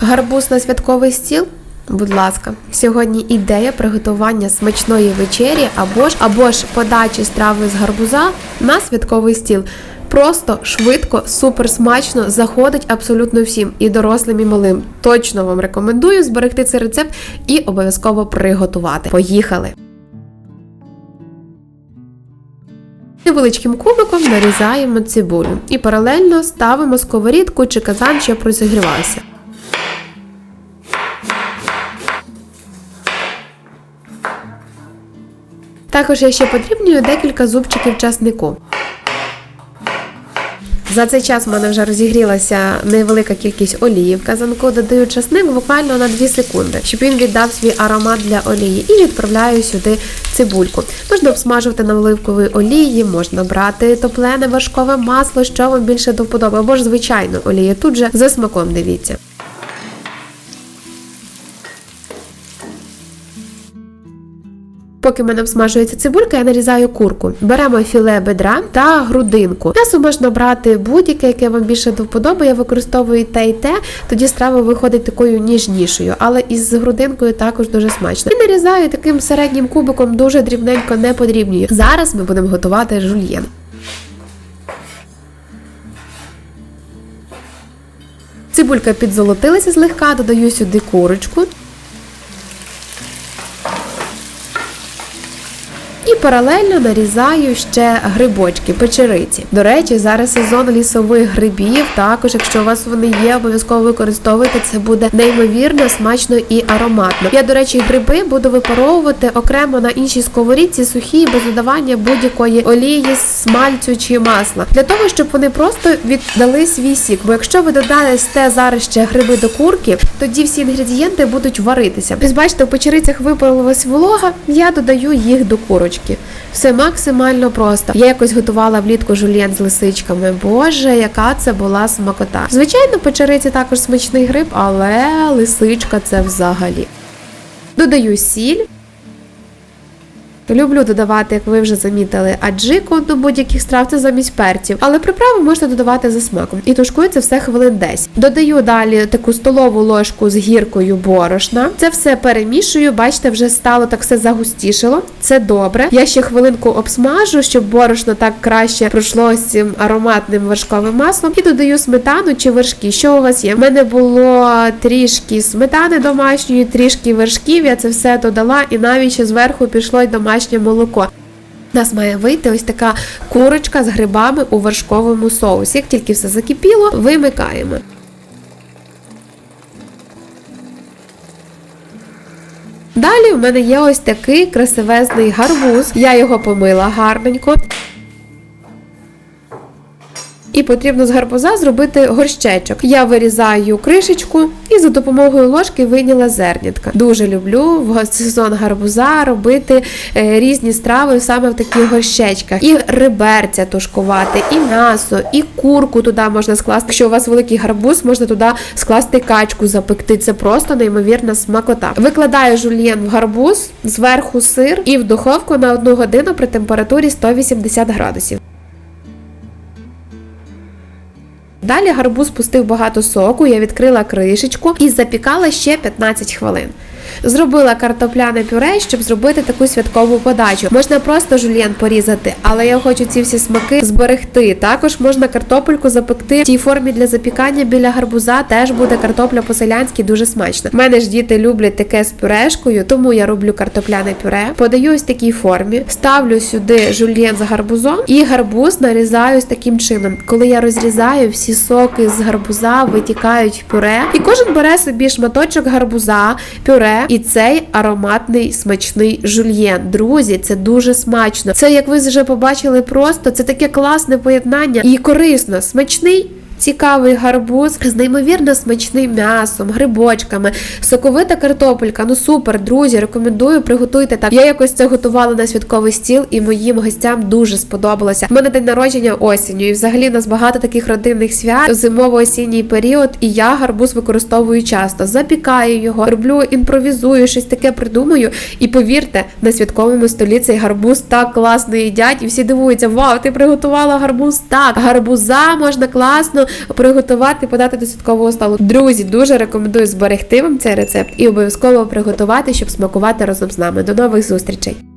Гарбуз на святковий стіл? Будь ласка, сьогодні ідея приготування смачної вечері або ж або ж подачі страви з гарбуза на святковий стіл. Просто швидко, супер смачно заходить абсолютно всім, і дорослим, і малим. Точно вам рекомендую зберегти цей рецепт і обов'язково приготувати. Поїхали! Невеличким кубиком нарізаємо цибулю і паралельно ставимо сковорідку чи казан, щоб розігрівався. Також я ще подрібнюю декілька зубчиків часнику. За цей час в мене вже розігрілася невелика кількість олії в казанку. Додаю часник буквально на 2 секунди, щоб він віддав свій аромат для олії, і відправляю сюди цибульку. Можна обсмажувати на оливковій олії, можна брати топлене вершкове масло, що вам більше до вподоби, або ж звичайну олію. Тут же за смаком дивіться. Поки в мене обсмажується цибулька, я нарізаю курку. Беремо філе бедра та грудинку. М'ясо можна брати будь-яке, яке вам більше до вподоби. Я використовую те і те, тоді страва виходить такою ніжнішою, але із грудинкою також дуже смачно. І нарізаю таким середнім кубиком, дуже дрібненько не подрібнюю. Зараз ми будемо готувати жульєн. Цибулька підзолотилася злегка, додаю сюди курочку. І паралельно нарізаю ще грибочки, печериці. До речі, зараз сезон лісових грибів. Також, якщо у вас вони є, обов'язково використовуйте. Це буде неймовірно, смачно і ароматно. Я, до речі, гриби буду випаровувати окремо на іншій сковорідці сухі без додавання будь-якої олії, смальцю чи масла. Для того, щоб вони просто віддали свій сік. Бо якщо ви додасте зараз ще гриби до курки, тоді всі інгредієнти будуть варитися. Ось бачите, в печерицях випарувалась волога, я додаю їх до курочки. Все максимально просто. Я якось готувала влітку жульєн з лисичками. Боже, яка це була смакота. Звичайно, печериці також смачний гриб, але лисичка це взагалі. Додаю сіль. Люблю додавати, як ви вже замітили, аджику до будь-яких страв це замість перців, але приправи можна додавати за смаком. І тушкую це все хвилин 10. Додаю далі таку столову ложку з гіркою борошна. Це все перемішую. Бачите, вже стало так все загустішило. Це добре. Я ще хвилинку обсмажу, щоб борошно так краще пройшло з цим ароматним вершковим маслом. І додаю сметану чи вершки. Що у вас є? У мене було трішки сметани домашньої, трішки вершків. Я це все додала, і навіть ще зверху пішло й домашнє молоко. У нас має вийти ось така курочка з грибами у вершковому соусі. Як тільки все закипіло, вимикаємо. Далі в мене є ось такий красивезний гарбуз. Я його помила гарненько. І потрібно з гарбуза зробити горщечок. Я вирізаю кришечку і за допомогою ложки вийняла зернятка. Дуже люблю в сезон гарбуза робити е, різні страви саме в таких горщечках. І риберця тушкувати, і м'ясо, і курку туди можна скласти. Якщо у вас великий гарбуз, можна туди скласти качку, запекти. Це просто неймовірна смакота. Викладаю жульєн в гарбуз, зверху сир і в духовку на одну годину при температурі 180 градусів. Далі гарбуз пустив багато соку, я відкрила кришечку і запікала ще 15 хвилин. Зробила картопляне пюре, щоб зробити таку святкову подачу. Можна просто жульєн порізати, але я хочу ці всі смаки зберегти. Також можна картопельку запекти в тій формі для запікання біля гарбуза. Теж буде картопля по-селянськи дуже смачно. У мене ж діти люблять таке з пюрешкою, тому я роблю картопляне пюре. Подаю ось такій формі, ставлю сюди жульєн з гарбузом і гарбуз нарізаю ось таким чином. Коли я розрізаю, всі соки з гарбуза витікають в пюре, і кожен бере собі шматочок гарбуза, пюре і цей ароматний смачний жульєн. Друзі, це дуже смачно. Це, як ви вже побачили, просто це таке класне поєднання і корисно, смачний. Цікавий гарбуз з неймовірно смачним м'ясом, грибочками, соковита картопелька. Ну супер, друзі, рекомендую, приготуйте так. Я якось це готувала на святковий стіл, і моїм гостям дуже сподобалося. У мене день народження осінню, і взагалі в нас багато таких родинних свят, зимово-осінній період, і я гарбуз використовую часто. Запікаю його, роблю, імпровізую, щось таке придумаю. І повірте, на святковому столі цей гарбуз так класно їдять, і всі дивуються: Вау, ти приготувала гарбуз так. Гарбуза можна класно приготувати, подати до святкового столу. Друзі, дуже рекомендую зберегти вам цей рецепт і обов'язково приготувати, щоб смакувати разом з нами. До нових зустрічей!